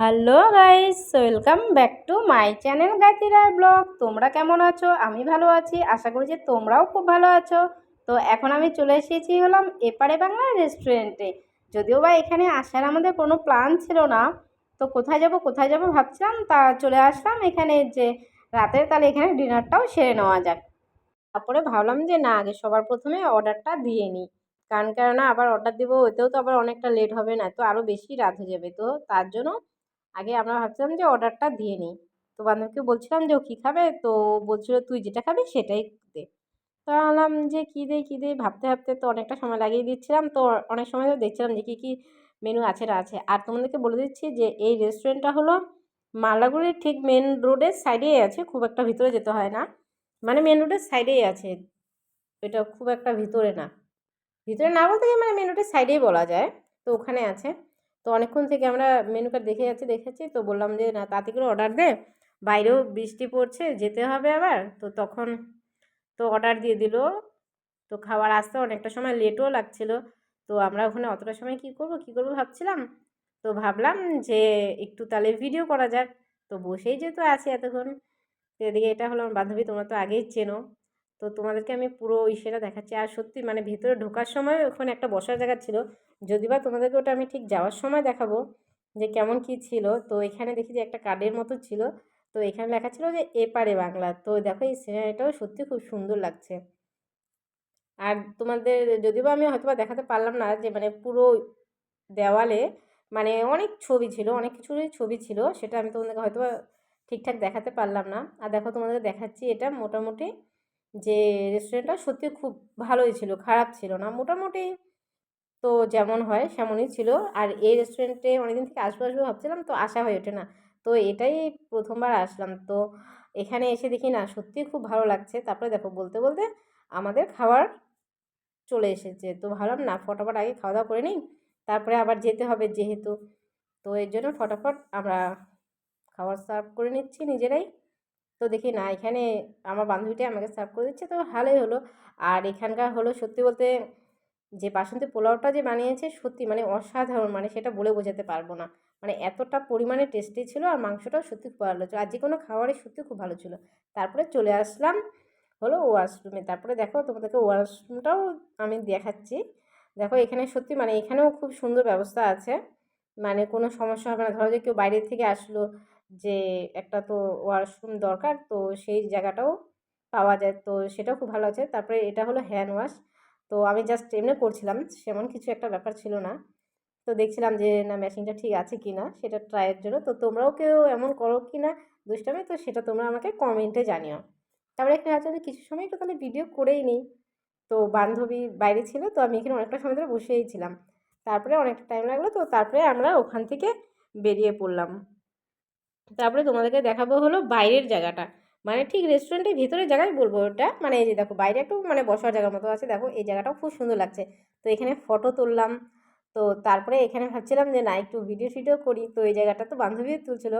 Hello guys, welcome back to my channel Gayatri Roy vlog. তোমরা কেমন আছো? আমি ভালো আছি। আশা করি যে তোমরাও খুব ভালো আছো। তো এখন আমি চলে এসেছি হলাম এপারে বাংলা রেস্টুরেন্টে যদিও বা এখানে আসার আমাদের কোনো প্ল্যান ছিল না। তো কোথায় যাব কোথায় যাব ভাবছিলাম, তা চলে আসলাম এখানে যে রাতের তাহলে এখানে ডিনারটাও সেরে নেওয়া যাক। তারপরে ভাবলাম যে না, আগে সবার প্রথমে অর্ডারটা দিয়ে নিই কারণ কেননা আবার অর্ডার দেবো ওতেও তো আবার অনেকটা লেট হবে না, তো আরও বেশি রাত হয়ে যাবে। তো তার জন্য আগে আমরা ভাবছিলাম যে অর্ডারটা দিয়ে নিই। তো বান্ধবীকে বলছিলাম যে, ও কী খাবে? তো বলছিল, তুই যেটা খাবি সেটাই দে। তো ভাবলাম যে, কী দেই কী দেই? ভাবতে ভাবতে তো অনেকটা সময় লাগিয়ে দিচ্ছিলাম। তো অনেক সময় তো দেখছিলাম যে, কী কী মেনু আছে না আছে। আর তোমাদেরকে বলে দিচ্ছি যে, এই রেস্টুরেন্টটা হলো মালাগুড়ির ঠিক মেন রোডের সাইডেই আছে, খুব একটা ভিতরে যেতে হয় না। মানে মেন রোডের সাইডেই আছে। এটা খুব একটা ভিতরে না। ভিতরে না বলতে মানে মেন রোডের সাইডেই বলা যায়। তো ওখানে আছে। তো অনেকক্ষণ থেকে আমরা মেনু কার্ড দেখে যাচ্ছি। দেখেছি তো বললাম যে না তাতে করে অর্ডার দে। বাইরেও বৃষ্টি পড়ছে যেতে হবে আবার। তো তখন তো অর্ডার দিয়ে দিল। তো খাবার আসতে অনেকটা সময় লেটও লাগছিল। তো আমরা ওখানে অতটা সময় কী করব কী করব ভাবছিলাম। তো ভাবলাম যে একটু তাহলে ভিডিও করা যাক। তো বসেই যেহেতু আছি এতক্ষণ তো এদিকে এটা হলো আমার বান্ধবী তোমরা তো আগেই চেনো। তো তোমাদেরকে আমি পুরো ইসেটা দেখাচ্ছি। আর সত্যি মানে ভেতরে ঢোকার সময় ওখানে একটা বসার জায়গা ছিল। যদি বা তোমাদেরকে ওটা আমি ঠিক যাওয়ার সময় দেখাবো যে কেমন কি ছিল। তো এখানে দেখি যে একটা কার্ডের মতো ছিল। তো এখানে লেখা ছিল যে এপারে বাংলা। তো দেখো এই সিনারিটাও সত্যি খুব সুন্দর লাগছে। আর তোমাদের যদিও বা আমি হয়তো দেখাতে পারলাম না যে মানে পুরো দেওয়ালে মানে অনেক ছবি ছিল, অনেক কিছুরই ছবি ছিল। সেটা আমি তোমাদেরকে হয়তো ঠিকঠাক দেখাতে পারলাম না। আর দেখো তোমাদেরকে দেখাচ্ছি এটা মোটামুটি যে রেস্টুরেন্টটা সত্যি খুব ভালোই ছিল, খারাপ ছিল না। মোটামুটি তো যেমন হয় সেমনই ছিল। আর এই রেস্টুরেন্টে অনেকদিন থেকে আসব আসব ভাবছিলাম তো আসা হয়ে ওঠে না। তো এটাই প্রথমবার আসলাম। তো এখানে এসে দেখি না, সত্যিই খুব ভালো লাগছে। তারপরে দেখো, বলতে বলতে আমাদের খাবার চলে এসেছে। তো ভাবলাম না, ফটাফট আগে খাওয়া দাওয়া করে নিই। তারপরে আবার যেতে হবে যেহেতু। তো এর জন্য ফটাফট আমরা খাবার সার্ভ করে নিচ্ছি নিজেরাই। তো দেখি না, এখানে আমার বান্ধবীটাই আমাকে সার্ভ করে দিচ্ছে, তো ভালোই হলো। আর এখানকার হলো সত্যি বলতে যে বাসন্তী পোলাওটা যে বানিয়েছে সত্যি মানে অসাধারণ মানে সেটা বলে বোঝাতে পারব না। মানে এতটা পরিমাণে টেস্টি ছিল আর মাংসটাও সত্যি খুব ভালো ছিল। আর যে কোনো খাবারই সত্যি খুব ভালো ছিল। তারপরে চলে আসলাম হলো ওয়াশরুমে তারপরে দেখো তোমাদেরকে ওয়াশরুমটাও আমি দেখাচ্ছি। দেখো এখানে সত্যি মানে এখানেও খুব সুন্দর ব্যবস্থা আছে। মানে কোনো সমস্যা হবে না। ধরো যে কেউ বাইরের থেকে আসলো যে একটা তো ওয়াশরুম দরকার, তো সেই জায়গাটাও পাওয়া যায়। তো সেটাও খুব ভালো আছে। তারপরে এটা হলো হ্যান্ড ওয়াশ তো আমি জাস্ট এমনি করছিলাম, সেমন কিছু একটা ব্যাপার ছিল না। তো দেখছিলাম যে, না মেশিনটা ঠিক আছে কি না সেটা ট্রাইয়ের জন্য। তো তোমরাও কেউ এমন করো কি না দুষ্টামি, তো সেটা তোমরা আমাকে কমেন্টে জানিও। তারপরে এখানে আছে কিছু সময় একটু তাহলে ভিডিও করেই নিই তো বান্ধবী বাইরে ছিল, তো আমি এখানে অনেকটা সময় ধরে বসেই ছিলাম। তারপরে অনেকটা টাইম লাগল, তো তারপরে আমরা ওখান থেকে বেরিয়ে পড়লাম। তারপরে তোমাদেরকে দেখাবো হলো বাইরের জায়গাটা। মানে ঠিক রেস্টুরেন্টের ভিতরের জায়গায় বলব ওটা। মানে এই যে দেখো, বাইরে একটু মানে বসার জায়গার মতো আছে। দেখো, এই জায়গাটাও খুব সুন্দর লাগছে। তো এখানে ফটো তুললাম। তো তারপরে এখানে ভাবছিলাম যে না, একটু ভিডিও টিডিও করি। তো এই জায়গাটা তো বান্ধবীও তুলছিল।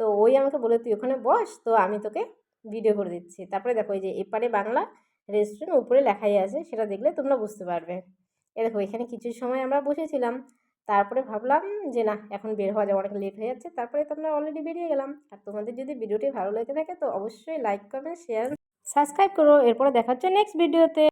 তো ওই আমাকে বলে, তুই ওখানে বস, তো আমি তোকে ভিডিও করে দিচ্ছি। তারপরে দেখো, এই যে এপারে বাংলা রেস্টুরেন্ট উপরে লেখাই আছে। সেটা দেখলে তোমরা বুঝতে পারবে। এ দেখো, এখানে কিছু সময় আমরা বসেছিলাম। তারপরে ভাবলাম যে, না, এখন বের হওয়া যাবে অনেক লেট হয়ে যাচ্ছে। তারপরে তো আমরা অলরেডি বেরিয়ে গেলাম। আর তোমাদের যদি ভিডিওটি ভালো লেগে থাকে, তো অবশ্যই লাইক কমেন্ট শেয়ার সাবস্ক্রাইব করো। এরপরে দেখা হচ্ছে নেক্সট ভিডিওতে